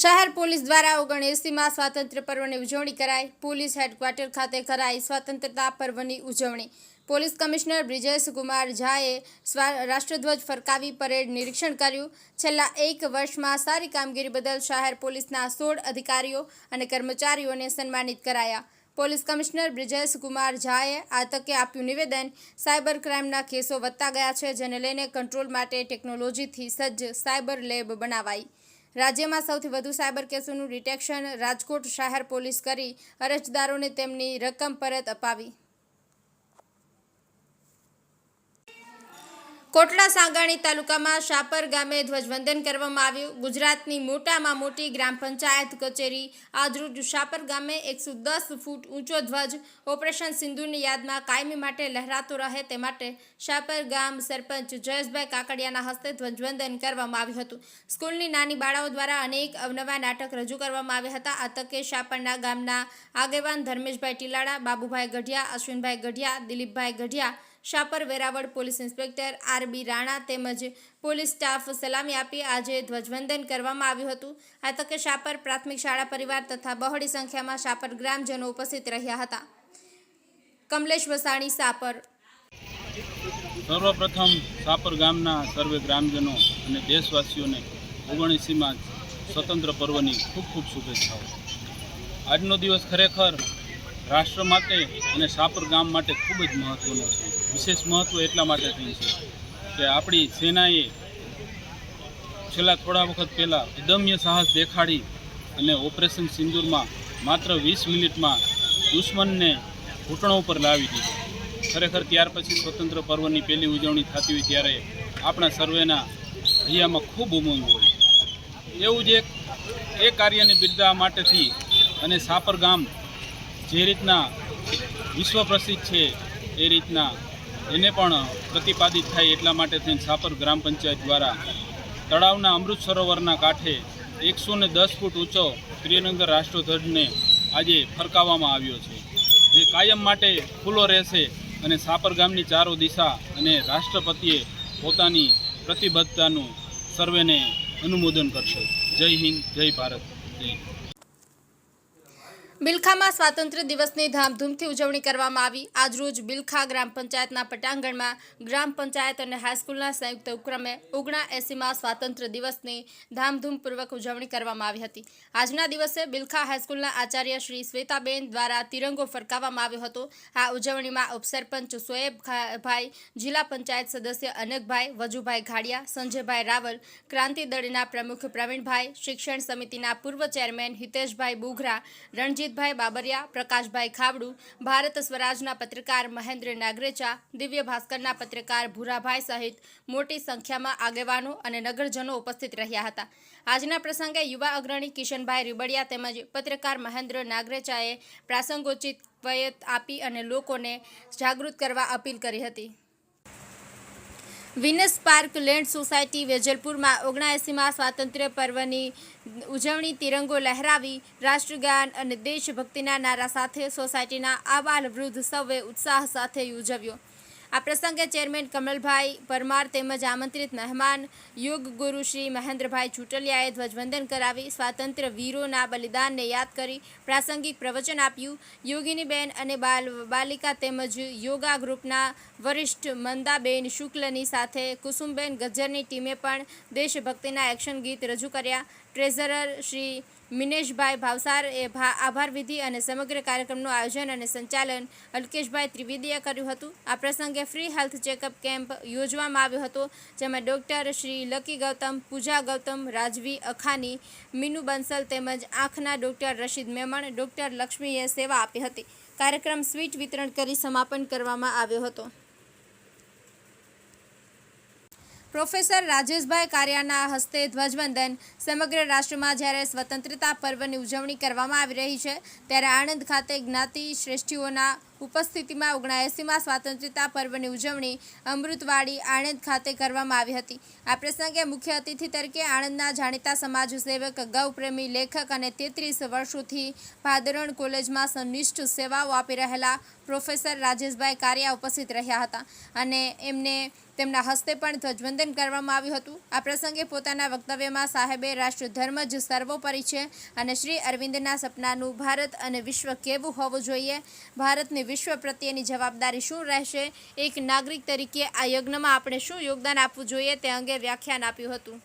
શહેર પોલીસ દ્વારા ઓગણએંસીમાં સ્વાતંત્ર્ય પર્વની ઉજવણી કરાઈ. પોલીસ હેડક્વાર્ટર ખાતે કરાઈ સ્વતંત્રતા પર્વની ઉજવણી. પોલીસ કમિશનર બ્રિજેશ કુમાર ઝાએ રાષ્ટ્રધ્વજ ફરકાવી પરેડ નિરીક્ષણ કર્યું. છેલ્લા એક વર્ષમાં સારી કામગીરી બદલ શહેર પોલીસના સોળ અધિકારીઓ અને કર્મચારીઓને સન્માનિત કરાયા. પોલીસ કમિશનર બ્રિજેશ કુમાર ઝાએ આ તકે આપ્યું નિવેદન, સાયબર ક્રાઇમના કેસો વધતા ગયા છે, જેને લઈને કંટ્રોલ માટે ટેકનોલોજીથી સજ્જ સાયબર લેબ બનાવાઈ. રાજ્યમાં સૌથી વધુ સાયબર કેસોનું ડિટેક્શન રાજકોટ શહેર પોલીસ કરી અરજદારોને તેમની રકમ પરત અપાવી. કોટડા સાંગાણી તાલુકામાં શાપર ગામે ધ્વજવંદન કરવામાં આવ્યું. ગુજરાતની મોટામાં મોટી ગ્રામ પંચાયત કચેરી. આજરોજ શાપર ગામે એકસો દસ ફૂટ ઊંચો ધ્વજ ઓપરેશન સિંધુની યાદમાં કાયમી માટે લહેરાતો રહે તે માટે શાપર ગામ સરપંચ જયેશભાઈ કાકડિયાના હસ્તે ધ્વજવંદન કરવામાં આવ્યું હતું. સ્કૂલની નાની બાળાઓ દ્વારા અનેક અવનવા નાટક રજૂ કરવામાં આવ્યા હતા. આ તકે શાપરના ગામના આગેવાન Dharmeshbhai Tilada Babubhai Gadhiya, Ashwinbhai Gadhiya, Dilipbhai Gadhiya Shapar Veraval police inspector R B Rana તેમજ પોલીસ સ્ટાફ સલામી આપી આજે ધ્વજવંદન કરવામાં આવ્યું હતું. આ તકે શાપર પ્રાથમિક શાળા પરિવાર તથા બહોળી સંખ્યામાં શાપર ગ્રામજનો ઉપસ્થિત રહ્યા હતા. કમલેશ વસાણી સાપર સર્વપ્રથમ સાપર ગામના સર્વે ગ્રામજનો અને દેશવાસીઓને ઓગણીસીમાં સ્વતંત્ર પર્વની ખૂબ ખૂબ શુભેચ્છાઓ. આજનો દિવસ ખરેખર રાષ્ટ્ર માટે અને સાપર ગામ માટે ખૂબ જ મહત્ત્વનો છે. વિશેષ મહત્ત્વ એટલા માટે થઈ છે કે આપણી સેનાએ છેલ્લા થોડા વખત પહેલાં અદમ્ય સાહસ દેખાડી અને ઓપરેશન સિંદૂરમાં માત્ર વીસ મિનિટમાં દુશ્મનને ઘૂંટણો ઉપર લાવી દીધો. ખરેખર ત્યાર પછી સ્વતંત્ર પર્વની પહેલી ઉજવણી થતી હોય ત્યારે આપણા સર્વેના હૈયામાં ખૂબ ઉમંગ હોય. એવું જ એક, એ કાર્યને બિરદાવવા માટેથી અને સાપર ગામ જે રીતના વિશ્વ પ્રસિદ્ધ છે એ રીતના એને પણ પ્રતિપાદિત થાય એટલા માટે થઈને સાપર ગ્રામ પંચાયત દ્વારા તળાવના અમૃત સરોવરના કાંઠે એકસો ને દસ ફૂટ ઊંચો ત્રિરંગર રાષ્ટ્રધ્વજને આજે ફરકાવવામાં આવ્યો છે, જે કાયમ માટે ખુલ્લો રહેશે અને સાપર ગામની ચારો દિશા અને રાષ્ટ્રપતિએ પોતાની પ્રતિબદ્ધતાનું સર્વેને અનુમોદન કરશે. જય હિન્દ, જય ભારત, જય બિલખામાં સ્વાતંત્ર્ય દિવસની ધામધૂમથી ઉજવણી કરવામાં આવી. આજરોજ બિલખા ગ્રામ પંચાયતના પટાંગણમાં ગ્રામ પંચાયત અને હાઈસ્કૂલના સંયુક્ત ઉપક્રમે ઓગણા એસીમાં સ્વાતંત્ર્ય દિવસની ધામધૂમપૂર્વક ઉજવણી કરવામાં આવી હતી. આજના દિવસે બિલખા હાઈસ્કૂલના આચાર્ય શ્રી શ્વેતાબેન દ્વારા તિરંગો ફરકાવવામાં આવ્યો હતો. આ ઉજવણીમાં ઉપસરપંચ સોએબભાઈ જિલ્લા પંચાયત સદસ્ય અનકભાઈ વજુભાઈ ઘાડિયા, સંજયભાઈ રાવલ, ક્રાંતિ દળના પ્રમુખ પ્રવીણભાઈ, શિક્ષણ સમિતિના પૂર્વ ચેરમેન હિતેશભાઈ બુઘરા રણજીતભાઈ બાબરિયા, પ્રકાશભાઈ ખાબડુ, ભારત સ્વરાજના પત્રકાર મહેન્દ્ર નાગરેચા, દિવ્ય ભાસ્કરના પત્રકાર ભૂરાભાઈ સહિત મોટી સંખ્યામાં આગેવાનો અને નગરજનો ઉપસ્થિત રહ્યા હતા. આજના પ્રસંગે યુવા અગ્રણી કિશનભાઈ રીબડિયા તેમજ પત્રકાર મહેન્દ્ર નાગરેચાએ પ્રાસંગોચિત કવાયત આપી અને લોકોને જાગૃત કરવા અપીલ કરી હતી. વિનસ પાર્ક લેન્ડ સોસાયટી વેજલપુરમાં ઓગણએંસીમાં સ્વાતંત્ર્ય પર્વની ઉજવણી તિરંગો લહેરાવી, રાષ્ટ્રગાન અને દેશભક્તિના નારા સાથે સોસાયટીના આબાલ વૃદ્ધ સૌએ ઉત્સાહ સાથે ઉજવ્યો. આ પ્રસંગે ચેરમેન કમલભાઈ પરમાર તેમજ આમંત્રિત મહેમાન યુગ ગુરુ શ્રી મહેન્દ્રભાઈ ચૂંટલિયાએ ધ્વજવંદન કરાવી સ્વાતંત્ર્ય વીરોના બલિદાનને યાદ કરી, પ્રાસંગિક પ્રવચન આપ્યું. યોગિનીબેન અને બાલ, બાલિકા તેમજ યોગા ગ્રુપના વરિષ્ઠ મંદાબેન શુક્લની સાથે કુસુમબેન ગજ્જરની ટીમે પણ દેશભક્તિના એક્શન ગીત રજૂ કર્યા. ટ્રેઝરર શ્રી મિનેશભાઈ ભાવસાર એ આભાર વિધિ અને સમગ્ર કાર્યક્રમનું આયોજન અને સંચાલન અલ્કેશભાઈ ત્રિવેદીએ કર્યું હતું. આ પ્રસંગે ફ્રી હેલ્થ ચેકઅપ કેમ્પ યોજવામાં આવ્યો હતો, જેમાં ડૉક્ટર શ્રી લકી ગૌતમ, પૂજા ગૌતમ, રાજવી અખાની, મીનુ બંસલ તેમજ આંખના ડૉક્ટર રશીદ મેમણ, ડૉક્ટર લક્ષ્મીએ સેવા આપી હતી. કાર્યક્રમ સ્વીટ વિતરણ કરી સમાપન કરવામાં આવ્યો હતો. પ્રોફેસર રાજેશભાઈ કારિયાના હસ્તે ધ્વજવંદન. સમગ્ર રાષ્ટ્રમાં જ્યારે સ્વતંત્રતા પર્વની ઉજવણી કરવામાં આવી રહી છે, ત્યારે આણંદ ખાતે જ્ઞાતિ શ્રેષ્ઠીઓના ઉપસ્થિતિમાં ઓગણએંસીમાં સ્વતંત્રતા પર્વની ઉજવણી અમૃતવાડી આણંદ ખાતે કરવામાં આવી હતી. આ પ્રસંગે મુખ્ય અતિથિ તરીકે આણંદના જાણીતા સમાજ સેવક, ગૌપ્રેમી, લેખક અને તેત્રીસ વર્ષોથી ભાદરણ કોલેજમાં સંનિષ્ઠ સેવાઓ આપી રહેલા પ્રોફેસર રાજેશભાઈ કારિયા ઉપસ્થિત રહ્યા હતા અને એમને તેમના હસ્તે પણ ધ્વજવંદન કરવામાં આવ્યું હતું. આ પ્રસંગે પોતાના વક્તવ્યમાં સાહેબે રાષ્ટ્રધર્મ જ સર્વોપરી છે અને શ્રી અરવિંદના સપનાનું ભારત અને વિશ્વ કેવું હોવું જોઈએ? ભારતની વિશ્વ પ્રત્યેની જવાબદારી શું રહેશે? એક નાગરિક તરીકે આ યજ્ઞમાં આપણે શું યોગદાન આપવું જોઈએ? તે અંગે વ્યાખ્યાન આપ્યું હતું.